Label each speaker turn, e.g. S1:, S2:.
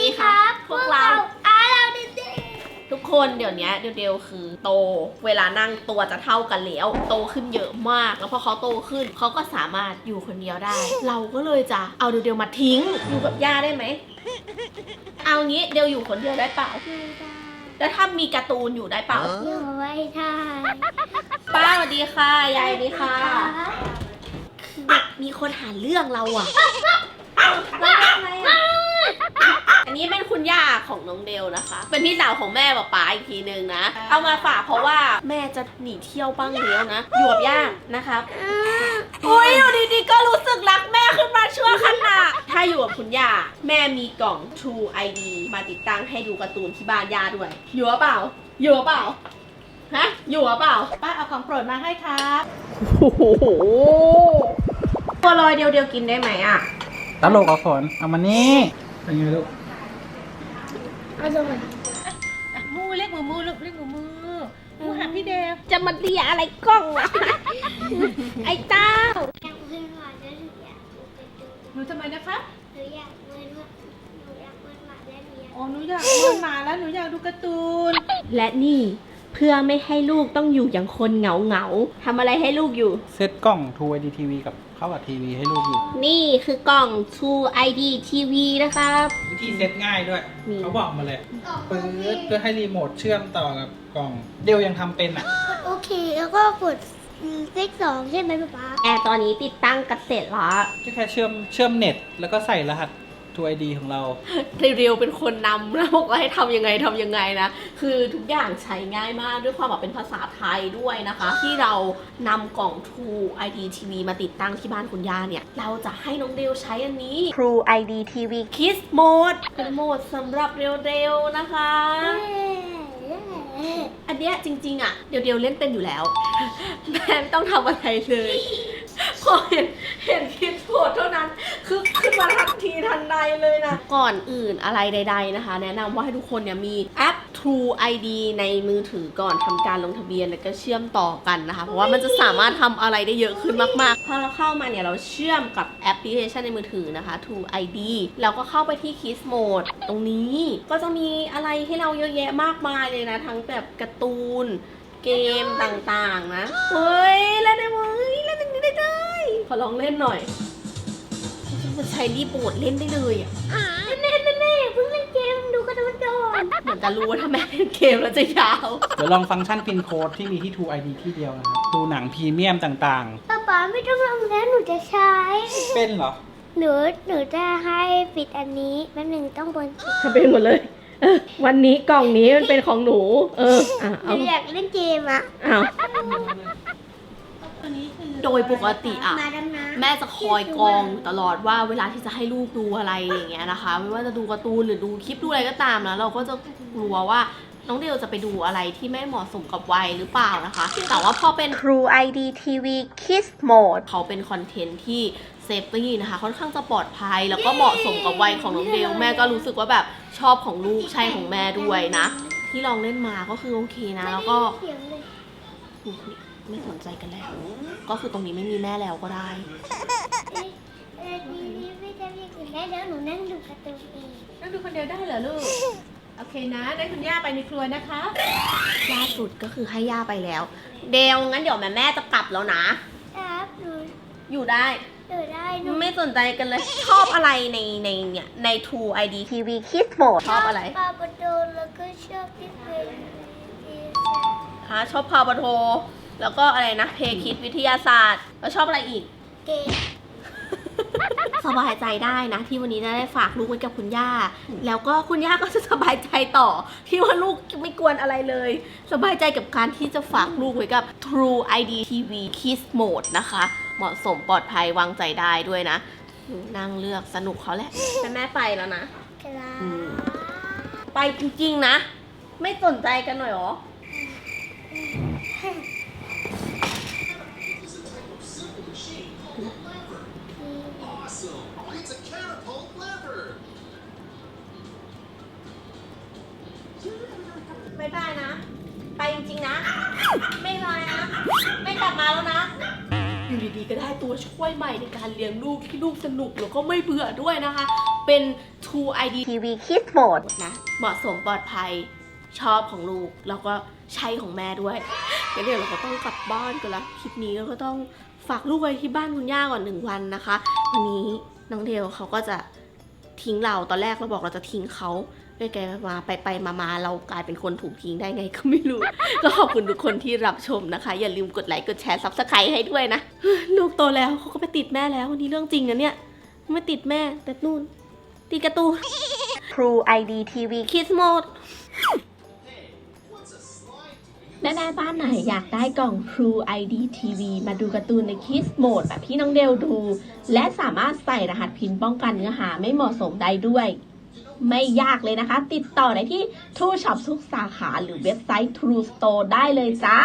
S1: ดีครับ พวกเรา
S2: อาเราเด็ก
S1: ทุกคนเดี๋ยวนี้เดยวๆคือโตเวลานั่งตัวจะเท่ากันแล้วโตขึ้นเยอะมาก แล้วพอเขาโตขึ้นเขาก็สามารถอยู่คนเดียวได้ เราก็เลยจะเอาเดยวๆมาทิ้งอยู่กับย่าได้ไหมเอางี้เดยวอยู่คนเดียวได้เปล่า
S2: ๆไม่ได้
S1: แล้วถ้ามีการ์ตูนอยู่ได้เปล่า
S2: อยู่ไว้ได้
S1: ป้าสวัสดีค่ะยายสวัสดีค่ะเด็กมีคนหาเรื่องเราอะแล้วทำไมอะอันนี้เป็นคุณ ย่าของน้องเดลนะคะ เป็นพี่สาวของแม่ป๊าป๊าอีกทีนึงนะ เอามาฝากเพราะว่าแม่จะหนีเที่ยวบ้างแล้วนะอยู่กับย่านะครับโอ้ยอยู่ดีๆก็รู้สึกรักแม่ขึ้นมาชั่วขณะถ้าอยู่กับคุณย่าแม่มีกล่อง True ID มาติดตั้งให้ดูการ์ตูนที่บ้านย่าด้วย อยู่หรือเปล่า อยู่หรือเปล่าฮะอยู่หรือเปล่า
S3: ป้าเอาของโปรดมาให้ครับ
S1: โอ้โหตัวลอยเดียวเดียวๆกินได้ไหมอะ
S4: ตลกอะฝนเอามานี่เป็นไงลูก
S2: เอาลงมา
S3: อะมูเรียกมือมูลูกเรียกมือมือมูหาพี่เดว
S1: จะมาเดียอะไรกล้องอะไอ้เต้า
S2: อยากเวินหวานแล้วหนูอยากดูการ์ตูน
S3: หนูทำไมนะคะ
S2: หนูอยากเวินหวานหนูอยากเวินหวานแล้วหนูอยาก
S3: อ๋อหนูอยากเล่นมาแล้วหนูอยากดูการ์ตูน
S1: และนี่ เพื่อไม่ให้ลูกต้องอยู่อย่างคนเหงาเหงาๆทำอะไรให้ลูกอยู่
S4: เซตกล้อง True ID TV กับเข้ากับทีวีให้ลูกอยู่
S1: นี่คือกล่อง True ID TV นะครับ
S4: วิธีเซตง่ายด้วย
S1: มี
S4: เขาบอกมาเลยปื๊ดเพื่อให้รีโมทเชื่อมต่อกับกล่อง เดียวยังทำเป็นอะ
S2: กดโอเค แล้วก็กดเลขสองใช่ไหมป๊าป๊า
S1: แอร์ตอนนี้ติดตั้งกันเสร็จแล้ว
S4: ก็แค่เชื่อมเชื่อมเน็ต แล้วก็ใส่รหัส True ID ของเรา
S1: เรียวๆเป็นคนนำแล้วบอกว่าให้ทำยังไงทำยังไงนะ คือทุกอย่างใช้ง่ายมากด้วยความแบบเป็นภาษาไทยด้วยนะคะ ที่เรานำกล่อง True ID TV มาติดตั้งที่บ้านคุณย่าเนี่ย เราจะให้น้องเดลใช้อันนี้ True ID TV Kiss Mode เป็นโหมดสำหรับเร็วๆนะคะอันเนี้ยจริงๆอะเดี๋ยวเดียวเล่นเป็นอยู่แล้วแม่ไม่ต้องทำอะไรเลยพอเห็นเห็นคิดโพดเท่านั้นคือขึ้ นมาทันทีทันใดเลยนะ ก่อนอื่นอะไรใด ๆนะคะ แนะนำว่าให้ทุกคนเนี่ยมีแอป True ID ในมือถือก่อนทำการลงทะเบียนแล้วก็เชื่อมต่อกันนะคะ เพราะว่ามันจะสามารถทำอะไรได้เยอะขึ้นมากๆ พอเราเข้ามาเนี่ยเราเชื่อมกับแอปพลิเคชันในมือถือนะคะ True ID แล้วก็เข้าไปที่ Kiss Mode ตรงนี้ก็จะมีอะไรให้เราเยอะแยะมากมายเลยนะ ทั้งแบบการ์ตูน เกมต่างๆนะ เฮ้ยเล่นได้เว้ยเล่นอย่างนี้ได้เลยขอลองเล่นหน่อย มันใช้รีโมทเล่นได้เลยอะ
S2: แน่แน่ๆเพิ่งเล่นเกมดูการ์ตูนก่อน
S1: เหมือนจะรู้ว่าถ้าแม่เล่นเกมแล้วจะยาว
S4: เดี๋ยวลองฟังก์ชันพินโค้ดที่มีที่ True ID ที่เดียวนะครับ ดูหนังพรีเมียมต่าง
S2: ป๊าป๊าไม่ต้องทำแล้วหนูจะใช้
S4: ๆ เป็นเหรอ
S2: หนูหนูจะให้ปิดอันนี้แป๊บหนึงต้องบน
S1: ทำเป็นหมดเลยเออวันนี้กล่องนี้มันเป็นของหนู เอออะ
S2: ห
S1: เอา
S2: นูอยากเล่นเกมอะ
S1: เอา
S3: ว
S1: โดยปกติอะ
S2: มาดำน้ำ
S1: แม่จะคอยกรองอยู่ตลอดว่าเวลาที่จะให้ลูกดูอะไรอย่างเงี้ยนะคะ ไม่ว่าจะดูการ์ตูนหรือดูคลิปดูอะไรก็ตามนะเราก็จะกลัวว่าน้องเดลจะไปดูอะไรที่ไม่เหมาะสมกับวัยหรือเปล่านะคะ แต่ว่าพอเป็น True ID TV Kids Mode เขาเป็นคอนเทนต์ที่เซฟตี้นะคะ ค่อนข้างจะปลอดภัย แล้วก็เหมาะสมกับวัยของน้องเดลแม่ก็รู้สึกว่าแบบชอบของลูกใช่ของแม่ด้วยนะ ที่ลองเล่นมาก็คือโอเคนะ แล้วก็ ไม่สนใจกันแล้ว ก็คือตรงนี้ไม่มีแม่แล้วก็ได้
S2: เออดีดีไม่ทำอย่างอื่นได้แล้วหนูนั่งดูการ์ตูนเอง
S3: นั่งดูคนเดียวได้เหรอลูก โอเคนะได้คุณย่าไปในครัวนะคะ
S1: ล่าสุดก็คือให้ย่าไปแล้ว เดลงั้นเดี๋ยวแม่แม่จะกลับแล้วนะ
S2: ครับหนู
S1: อยู่ได้
S2: หนูได้หนู
S1: ไม่สนใจกันเลย ชอบอะไรในในเนี่ยใน True ID TV Kids Mode ชอบอะไร
S2: ปาปลาโดแล้วก็ชอบที่เป็นดีไซน์
S1: ฮะชอบพาวปะโท แล้วก็อะไรนะเพคิดวิทยาศาสตร์ แล้วชอบอะไรอีก
S2: เกม
S1: สบายใจได้นะ ที่วันนี้จะได้ฝากลูกไว้กับคุณย่า แล้วก็คุณย่าก็จะสบายใจต่อ ที่ว่าลูกไม่กวนอะไรเลย สบายใจกับการที่จะฝากลูกไว้กับ True ID TV Kids Mode นะคะ เหมาะสมปลอดภัยวางใจได้ด้วยนะนั่งเลือกสนุกเขาแหละแต่แม่ไปแล้วนะ
S2: กลา
S1: อืมไปจริงๆนะ ไม่สนใจกันหน่อยเหรอ
S5: It's a catapult lever.
S1: ไม่ได้นะ ไปจริงๆนะ ไม่มานะ ไม่กลับมาแล้วนะ อยู่ดีๆก็ได้ตัวช่วยใหม่ในการเลี้ยงลูกที่ลูกสนุกแล้วก็ไม่เบื่อด้วยนะคะ เป็น True ID TV Kids Mode นะ เหมาะสมปลอดภัยชอบของลูก แล้วก็ใช่ของแม่ด้วย งั้นเดี๋ยวเราก็ต้องกลับบ้านกันละคลิปนี้เราก็ต้องฝากลูกไว้ที่บ้านคุณย่าก่อนหนึ่งวันนะคะ วันนี้น้องเดลเขาก็จะทิ้งเราตอนแรกเราบอกเราจะทิ้งเขาไปไกลๆมาไปไปๆมาๆเรากลายเป็นคนถูกทิ้งได้ไงก็ไม่รู้ ก็ขอบคุณทุกคนที่รับชมนะคะ อย่าลืมกดไลค์กดแชร์ซับสไครต์ให้ด้วยนะลูกโตแล้วเขาก็ไปติดแม่แล้วนี่เรื่องจริงนะเนี่ยไม่ติดแม่แต่นู่นติดการ์ตูน True ID TV Kids Mode แม่แม่บ้านไหนอยากได้กล่อง True ID TV มาดูการ์ตูนใน Kids Mode แบบที่น้องเดลดู และสามารถใส่รหัสพินป้องกันเนื้อหาไม่เหมาะสมได้ด้วย ไม่ยากเลยนะคะ ติดต่อได้ที่ True Shop ทุกสาขาหรือเว็บไซต์ True Store ได้เลยจ้า